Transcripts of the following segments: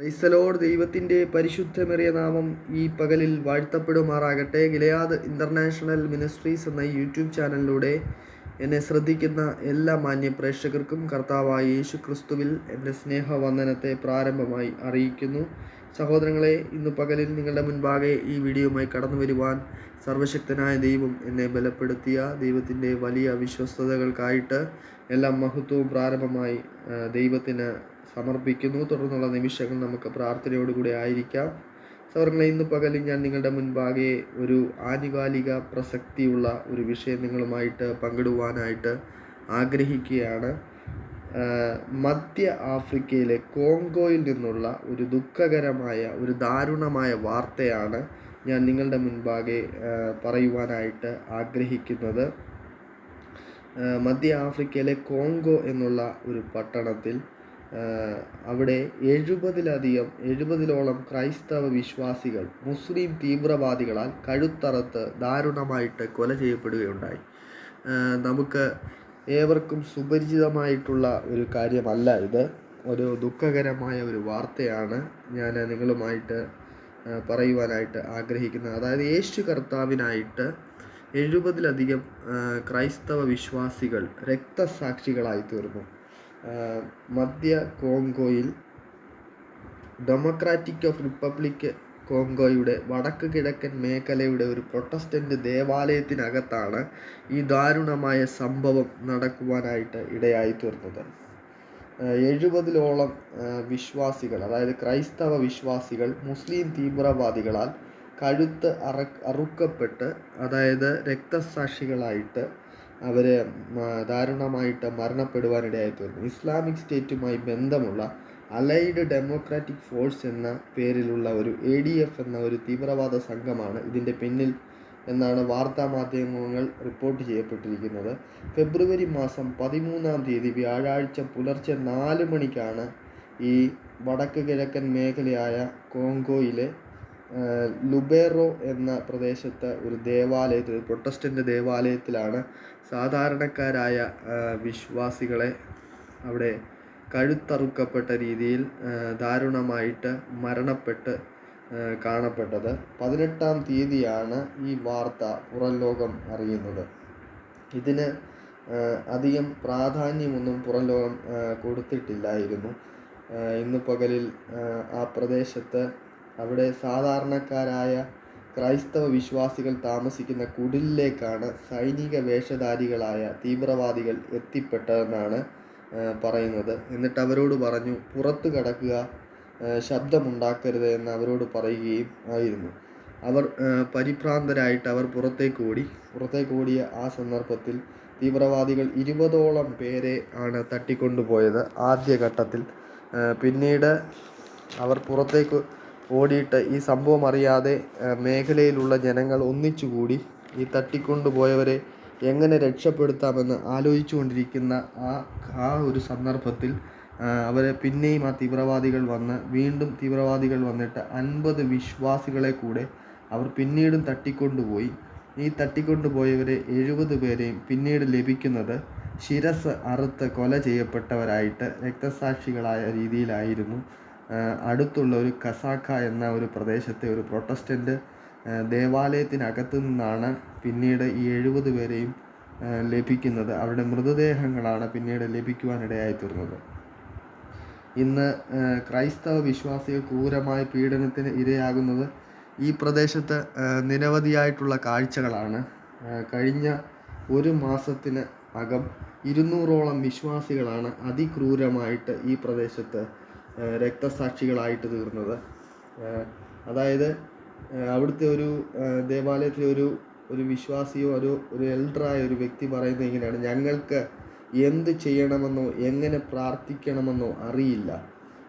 ക്രൈസ്തലോട് ദൈവത്തിന്റെ പരിശുദ്ധമേറിയ നാമം ഈ പകലിൽ വാഴ്ത്തപ്പെടുമാറാകട്ടെ. ഗിലയാദ് ഇന്റർനാഷണൽ മിനിസ്ട്രീസ് എന്ന യൂട്യൂബ് ചാനലിലൂടെ എന്നെ ശ്രദ്ധിക്കുന്ന എല്ലാ മാന്യ പ്രേക്ഷകർക്കും കർത്താവായ യേശു ക്രിസ്തുവിൽ എന്റെ സ്നേഹവന്ദനത്തെ പ്രാരംഭമായി അറിയിക്കുന്നു. സഹോദരങ്ങളെ ഇന്ന് പകലിൽ നിങ്ങളുടെ മുൻപാകെ ഈ വീഡിയോയുമായി കടന്നു വരുവാൻ സർവശക്തനായ ദൈവം എന്നെ ബലപ്പെടുത്തിയ ദൈവത്തിന്റെ വലിയ വിശ്വസ്തതകൾക്കായിട്ട് എല്ലാ മഹത്വവും പ്രാരംഭമായി ദൈവത്തിന് സമർപ്പിക്കുന്നു. തുടർന്നുള്ള നിമിഷങ്ങൾ നമുക്ക് പ്രാർത്ഥനയോടുകൂടി ആയിരിക്കാം. സൗരങ്ങളെ ഇന്ന് പകലിൽ ഞാൻ നിങ്ങളുടെ മുൻപാകെ ഒരു ആനുകാലിക പ്രസക്തിയുള്ള ഒരു വിഷയം നിങ്ങളുമായിട്ട് പങ്കിടുവാനായിട്ട് ആഗ്രഹിക്കുകയാണ്. മധ്യ ആഫ്രിക്കയിലെ കോങ്കോയിൽ നിന്നുള്ള ഒരു ദുഃഖകരമായ ഒരു ദാരുണമായ വാർത്തയാണ് ഞാൻ നിങ്ങളുടെ മുൻപാകെ പറയുവാനായിട്ട് ആഗ്രഹിക്കുന്നത്. മധ്യ ആഫ്രിക്കയിലെ കോങ്കോ എന്നുള്ള ഒരു പട്ടണത്തിൽ അവിടെ എഴുപതിലധികം എഴുപതിലോളം ക്രൈസ്തവ വിശ്വാസികൾ മുസ്ലിം തീവ്രവാദികളാൽ കഴുത്തറത്ത് ദാരുണമായിട്ട് കൊല ചെയ്യപ്പെടുകയുണ്ടായി. നമുക്ക് ഏവർക്കും സുപരിചിതമായിട്ടുള്ള ഒരു കാര്യമല്ല ഇത്. ഒരു ദുഃഖകരമായ ഒരു വാർത്തയാണ് ഞാൻ നിങ്ങളുമായിട്ട് പറയുവാനായിട്ട് ആഗ്രഹിക്കുന്നത്. അതായത് യേശു കർത്താവിനായിട്ട് എഴുപതിലധികം ക്രൈസ്തവ വിശ്വാസികൾ രക്തസാക്ഷികളായി തീർന്നു. മധ്യ കോങ്കോയിൽ ഡെമോക്രാറ്റിക് ഓഫ് റിപ്പബ്ലിക് കോങ്കോയുടെ വടക്ക് കിഴക്കൻ മേഖലയുടെ ഒരു പ്രൊട്ടസ്റ്റന്റ് ദേവാലയത്തിനകത്താണ് ഈ ദാരുണമായ സംഭവം നടക്കുവാനായിട്ട് ഇടയായി തീർന്നത്. എഴുപതിലോളം വിശ്വാസികൾ അതായത് ക്രൈസ്തവ വിശ്വാസികൾ മുസ്ലിം തീവ്രവാദികളാൽ കഴുത്ത് അറ അറുക്കപ്പെട്ട് അതായത് രക്തസാക്ഷികളായിട്ട് അവർ ദാരുണമായിട്ട് മരണപ്പെടുവാനിടയായി തീർന്നു. ഇസ്ലാമിക് സ്റ്റേറ്റുമായി ബന്ധമുള്ള അലൈഡ് ഡെമോക്രാറ്റിക് ഫോഴ്സ് എന്ന പേരിലുള്ള ഒരു എ ഡി എഫ് എന്ന ഒരു തീവ്രവാദ സംഘമാണ് ഇതിന്റെ പിന്നിൽ എന്നാണ് വാർത്താ മാധ്യമങ്ങൾ റിപ്പോർട്ട് ചെയ്യപ്പെട്ടിരിക്കുന്നത്. ഫെബ്രുവരി മാസം പതിമൂന്നാം തീയതി വ്യാഴാഴ്ച പുലർച്ചെ നാല് മണിക്കാണ് ഈ വടക്ക് കിഴക്കൻ മേഖലയായ കോങ്കോയിലെ ലുബേറോ എന്ന പ്രദേശത്ത് ഒരു ദേവാലയത്തിൽ പ്രൊട്ടസ്റ്റന്റ് ദേവാലയത്തിലാണ് സാധാരണക്കാരായ വിശ്വാസികളെ അവിടെ കഴുത്തറുക്കപ്പെട്ട രീതിയിൽ ദാരുണമായിട്ട് മരണപ്പെട്ട് കാണപ്പെട്ടത്. പതിനെട്ടാം തീയതിയാണ് ഈ വാർത്ത പുറം ലോകം അറിയുന്നത്. ഇതിന് അധികം പ്രാധാന്യമൊന്നും പുറം ലോകം കൊടുത്തിട്ടില്ലായിരുന്നു. ഇന്ന് പകലിൽ ആ പ്രദേശത്ത് അവിടെ സാധാരണക്കാരായ ക്രൈസ്തവ വിശ്വാസികൾ താമസിക്കുന്ന കുടിലിലേക്കാണ് സൈനിക വേഷധാരികളായ തീവ്രവാദികൾ എത്തിപ്പെട്ടതെന്നാണ് പറയുന്നത്. എന്നിട്ട് അവരോട് പറഞ്ഞു പുറത്തു കടക്കുക ശബ്ദമുണ്ടാക്കരുത് എന്ന് അവരോട് പറയുകയും ആയിരുന്നു. അവർ പരിഭ്രാന്തരായിട്ട് അവർ പുറത്തേക്ക് ഓടി. പുറത്തേക്ക് ഓടിയ ആ സന്ദർഭത്തിൽ തീവ്രവാദികൾ ഇരുപതോളം പേരെ ആണ് തട്ടിക്കൊണ്ടുപോയത് ആദ്യഘട്ടത്തിൽ. പിന്നീട് അവർ പുറത്തേക്ക് ഓടിയിട്ട് ഈ സംഭവം അറിയാതെ മേഖലയിലുള്ള ജനങ്ങൾ ഒന്നിച്ചുകൂടി ഈ തട്ടിക്കൊണ്ടുപോയവരെ എങ്ങനെ രക്ഷപ്പെടുത്താമെന്ന് ആലോചിച്ചുകൊണ്ടിരിക്കുന്ന ആ ആ ഒരു സന്ദർഭത്തിൽ അവരെ പിന്നെയും ആ തീവ്രവാദികൾ വന്ന് വീണ്ടും തീവ്രവാദികൾ വന്നിട്ട് അൻപത് വിശ്വാസികളെ കൂടെ അവർ പിന്നീടും തട്ടിക്കൊണ്ടുപോയി. ഈ തട്ടിക്കൊണ്ടുപോയവരെ എഴുപത് പേരെയും പിന്നീട് ലഭിക്കുന്നത് ശിരസ് അറുത്ത് കൊല ചെയ്യപ്പെട്ടവരായിട്ട് രക്തസാക്ഷികളായ രീതിയിലായിരുന്നു. അടുത്തുള്ള ഒരു കസാക്ക എന്ന ഒരു പ്രദേശത്തെ ഒരു പ്രൊട്ടസ്റ്റന്റ് ദേവാലയത്തിനകത്തു നിന്നാണ് പിന്നീട് ഈ എഴുപത് പേരെയും ലഭിക്കുന്നത്. അവരുടെ മൃതദേഹങ്ങളാണ് പിന്നീട് ലഭിക്കുവാനിടയായി തീർന്നത്. ഇന്ന് ക്രൈസ്തവ വിശ്വാസികൾ ക്രൂരമായ പീഡനത്തിന് ഇരയാകുന്നത് ഈ പ്രദേശത്ത് നിരവധിയായിട്ടുള്ള കാഴ്ചകളാണ്. കഴിഞ്ഞ ഒരു മാസത്തിന് അകം ഇരുന്നൂറോളം വിശ്വാസികളാണ് അതിക്രൂരമായിട്ട് ഈ പ്രദേശത്ത് രക്തസാക്ഷികളായിട്ട് തീർന്നത്. അതായത് അവിടുത്തെ ഒരു ദേവാലയത്തിലെ ഒരു ഒരു വിശ്വാസിയോ ഒരു ഒരു എൽഡറായ ഒരു വ്യക്തി പറയുന്നത് ഇങ്ങനെയാണ്. ഞങ്ങൾക്ക് എന്ത് ചെയ്യണമെന്നോ എങ്ങനെ പ്രാർത്ഥിക്കണമെന്നോ അറിയില്ല.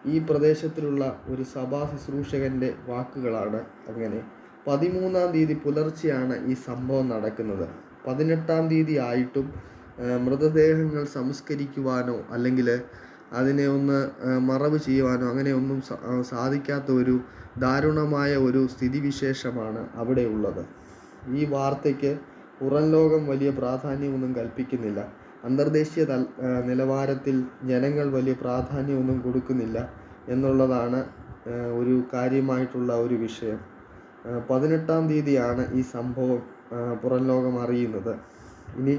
ഈ പ്രദേശത്തിലുള്ള ഒരു സഭാ ശുശ്രൂഷകന്റെ വാക്കുകളാണ് അങ്ങനെ. പതിമൂന്നാം തീയതി പുലർച്ചെയാണ് ഈ സംഭവം നടക്കുന്നത്. പതിനെട്ടാം തീയതി ആയിട്ടും മൃതദേഹങ്ങൾ സംസ്കരിക്കുവാനോ അല്ലെങ്കിൽ അതിനെ ഒന്ന് മറവ് ചെയ്യുവാനോ അങ്ങനെയൊന്നും ഒന്നും സാധിക്കാത്ത ഒരു ദാരുണമായ ഒരു സ്ഥിതിവിശേഷമാണ് അവിടെ ഉള്ളത്. ഈ വാർത്തയ്ക്ക് പുറം ലോകം വലിയ പ്രാധാന്യമൊന്നും കൽപ്പിക്കുന്നില്ല. അന്തർദേശീയ തൽ നിലവാരത്തിൽ ജനങ്ങൾ വലിയ പ്രാധാന്യമൊന്നും കൊടുക്കുന്നില്ല എന്നുള്ളതാണ് ഒരു കാര്യമായിട്ടുള്ള ഒരു വിഷയം. പതിനെട്ടാം തീയതിയാണ് ഈ സംഭവം പുറം ലോകം അറിയുന്നത്. ഇനി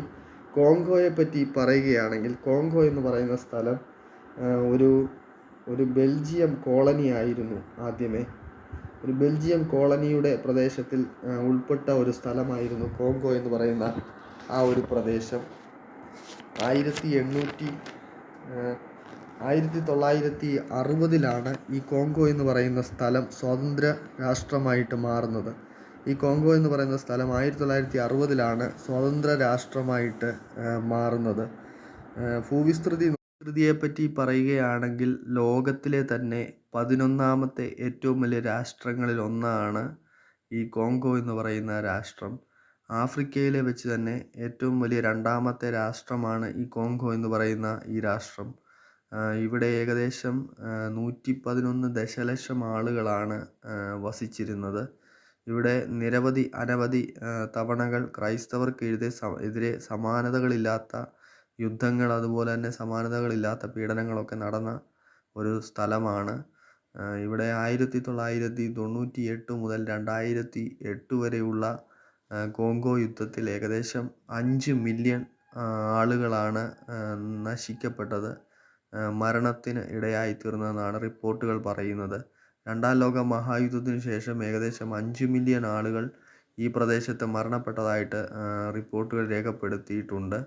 കോങ്കോയെ പറ്റി പറയുകയാണെങ്കിൽ കോങ്കോ എന്ന് പറയുന്ന സ്ഥലം ഒരു ഒരു ബെൽജിയം കോളനിയായിരുന്നു ആദ്യമേ. ഒരു ബെൽജിയം കോളനിയുടെ പ്രദേശത്തിൽ ഉൾപ്പെട്ട ഒരു സ്ഥലമായിരുന്നു കോങ്കോ എന്ന് പറയുന്ന ആ ഒരു പ്രദേശം. ആയിരത്തി എണ്ണൂറ്റി ആയിരത്തി തൊള്ളായിരത്തി അറുപതിലാണ് ഈ കോങ്കോ എന്ന് പറയുന്ന സ്ഥലം സ്വതന്ത്ര രാഷ്ട്രമായിട്ട് മാറുന്നത്. ഈ കോങ്കോ എന്ന് പറയുന്ന സ്ഥലം ആയിരത്തി തൊള്ളായിരത്തി അറുപതിലാണ് സ്വതന്ത്ര രാഷ്ട്രമായിട്ട് മാറുന്നത്. ഭൂവിസ്തൃതി വിസ്തൃതിയെപ്പറ്റി പറയുകയാണെങ്കിൽ ലോകത്തിലെ തന്നെ പതിനൊന്നാമത്തെ ഏറ്റവും വലിയ രാഷ്ട്രങ്ങളിൽ ഒന്നാണ് ഈ കോങ്കോ എന്ന് പറയുന്ന രാഷ്ട്രം. ആഫ്രിക്കയിലെ വെച്ച് തന്നെ ഏറ്റവും വലിയ രണ്ടാമത്തെ രാഷ്ട്രമാണ് ഈ കോങ്കോ എന്ന് പറയുന്ന ഈ രാഷ്ട്രം. ഇവിടെ ഏകദേശം നൂറ്റി പതിനൊന്ന് ദശലക്ഷം ആളുകളാണ് വസിച്ചിരുന്നത്. ഇവിടെ നിരവധി അനവധി തവണകൾ ക്രൈസ്തവർക്ക് എതിരെ സമാനതകളില്ലാത്ത യുദ്ധങ്ങൾ അതുപോലെ തന്നെ സമാനതകളില്ലാത്ത പീഡനങ്ങളൊക്കെ നടന്ന ഒരു സ്ഥലമാണ്. ഇവിടെ ആയിരത്തി തൊള്ളായിരത്തി തൊണ്ണൂറ്റി എട്ട് മുതൽ രണ്ടായിരത്തി എട്ട് വരെയുള്ള കോങ്കോ യുദ്ധത്തിൽ ഏകദേശം അഞ്ച് മില്യൺ ആളുകളാണ് നശിക്കപ്പെട്ടത്. മരണത്തിന് ഇടയായി തീർന്നതെന്നാണ് റിപ്പോർട്ടുകൾ പറയുന്നത്. രണ്ടാം ലോക മഹായുദ്ധത്തിന് ശേഷം ഏകദേശം അഞ്ച് മില്യൺ ആളുകൾ ഈ പ്രദേശത്ത് മരണപ്പെട്ടതായിട്ട് റിപ്പോർട്ടുകൾ രേഖപ്പെടുത്തിയിട്ടുണ്ട്.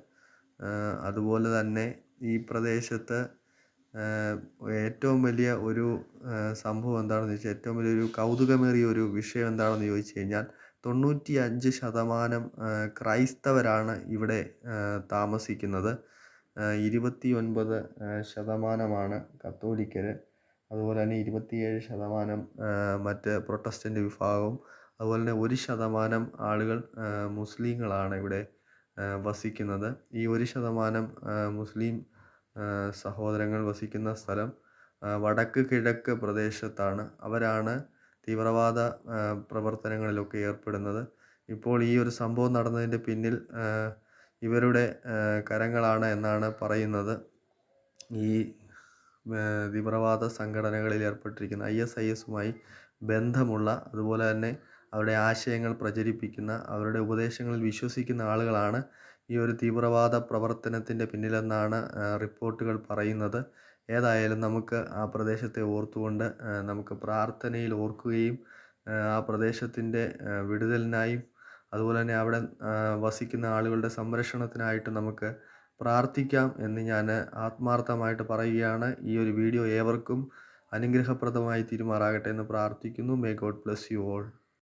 അതുപോലെ തന്നെ ഈ പ്രദേശത്ത് ഏറ്റവും വലിയ ഒരു സംഭവം എന്താണെന്ന് ചോദിച്ചാൽ ഏറ്റവും വലിയൊരു കൗതുകമേറിയ ഒരു വിഷയം എന്താണെന്ന് ചോദിച്ചു കഴിഞ്ഞാൽ തൊണ്ണൂറ്റി അഞ്ച് ശതമാനം ക്രൈസ്തവരാണ് ഇവിടെ താമസിക്കുന്നത്. ഇരുപത്തി ഒൻപത് ശതമാനമാണ് കത്തോലിക്കർ അതുപോലെ തന്നെ ഇരുപത്തിയേഴ് ശതമാനം മറ്റ് പ്രൊട്ടസ്റ്റന്റ് വിഭാഗവും അതുപോലെ തന്നെ ഒരു ശതമാനം ആളുകൾ മുസ്ലിങ്ങളാണ് ഇവിടെ വസിക്കുന്നത്. ഈ ഒരു ശതമാനം മുസ്ലിം സഹോദരങ്ങൾ വസിക്കുന്ന സ്ഥലം വടക്ക് കിഴക്ക് പ്രദേശത്താണ്. അവരാണ് തീവ്രവാദ പ്രവർത്തനങ്ങളിലൊക്കെ ഏർപ്പെടുന്നത്. ഇപ്പോൾ ഈ ഒരു സംഭവം നടന്നതിന്റെ പിന്നിൽ ഇവരുടെ കരങ്ങളാണ് എന്നാണ് പറയുന്നത്. ഈ തീവ്രവാദ സംഘടനകളിൽ ഏർപ്പെട്ടിരിക്കുന്ന ഐ എസ് ഐ എസുമായി ബന്ധമുള്ള അതുപോലെ തന്നെ അവരുടെ ആശയങ്ങൾ പ്രചരിപ്പിക്കുന്ന അവരുടെ ഉപദേശങ്ങളിൽ വിശ്വസിക്കുന്ന ആളുകളാണ് ഈ ഒരു തീവ്രവാദ പ്രവർത്തനത്തിന്റെ പിന്നിലെന്നാണ് റിപ്പോർട്ടുകൾ പറയുന്നത്. ഏതായാലും നമുക്ക് ആ പ്രദേശത്തെ ഓർത്തുകൊണ്ട് നമുക്ക് പ്രാർത്ഥനയിൽ ഓർക്കുകയും ആ, പ്രദേശത്തിന്റെ വിടുതലിനായും അതുപോലെ തന്നെ അവിടെ വസിക്കുന്ന ആളുകളുടെ സംരക്ഷണത്തിനായിട്ട് നമുക്ക് പ്രാർത്ഥിക്കാം എന്ന് ഞാൻ ആത്മാർത്ഥമായിട്ട് പറയുകയാണ്. ഈ ഒരു വീഡിയോ ഏവർക്കും അനുഗ്രഹപ്രദമായി തീരുമാറാകട്ടെ എന്ന് പ്രാർത്ഥിക്കുന്നു. May God bless you all